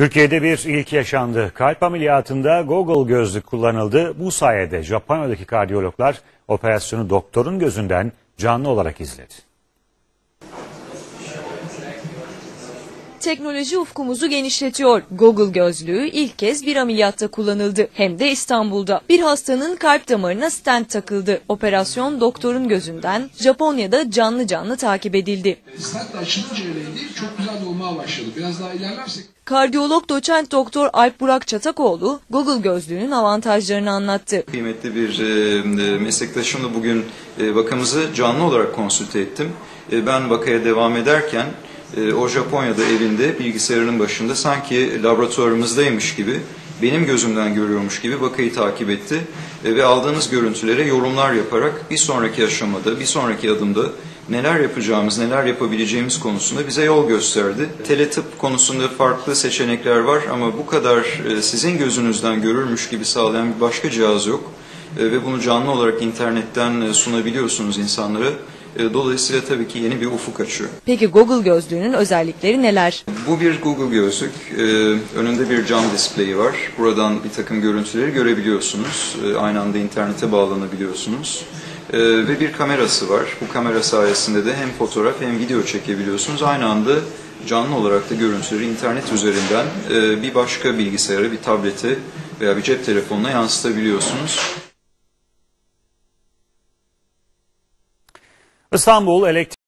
Türkiye'de bir ilk yaşandı. Kalp ameliyatında Google gözlük kullanıldı. Bu sayede Japonya'daki kardiyologlar operasyonu doktorun gözünden canlı olarak izledi. Teknoloji ufkumuzu genişletiyor. Google gözlüğü ilk kez bir ameliyatta kullanıldı. Hem de İstanbul'da. Bir hastanın kalp damarına stent takıldı. Operasyon doktorun gözünden Japonya'da canlı canlı takip edildi. Stent açılınca öyleydi. Çok güzel olmaya başladı. Biraz daha ilerlersek Kardiyolog doçent doktor Alp Burak Çatakoğlu Google gözlüğünün avantajlarını anlattı. Kıymetli bir e, meslektaşımla bugün e, vakamızı canlı olarak konsülte ettim. E, ben vakaya devam ederken e, o Japonya'da evinde bilgisayarının başında sanki laboratuvarımızdaymış gibi benim gözümden görüyormuş gibi vakayı takip etti E, ve aldığınız görüntülere yorumlar yaparak bir sonraki aşamada, bir sonraki adımda neler yapacağımız, neler yapabileceğimiz konusunda bize yol gösterdi. Teletıp konusunda farklı seçenekler var ama bu kadar e, sizin gözünüzden görürmüş gibi sağlayan bir başka cihaz yok. E, Ve bunu canlı olarak internetten e, sunabiliyorsunuz insanlara. E, Dolayısıyla tabii ki yeni bir ufuk açıyor. Peki Google gözlüğünün özellikleri neler? Bu bir Google gözlük. Ee, önünde bir cam displeyi var. Buradan bir takım görüntüleri görebiliyorsunuz. Ee, aynı anda internete bağlanabiliyorsunuz. Ee, ve bir kamerası var. Bu kamera sayesinde de hem fotoğraf hem video çekebiliyorsunuz. Aynı anda canlı olarak da görüntüleri internet üzerinden e, bir başka bilgisayara, bir tablete veya bir cep telefonuna yansıtabiliyorsunuz. İstanbul Elektrik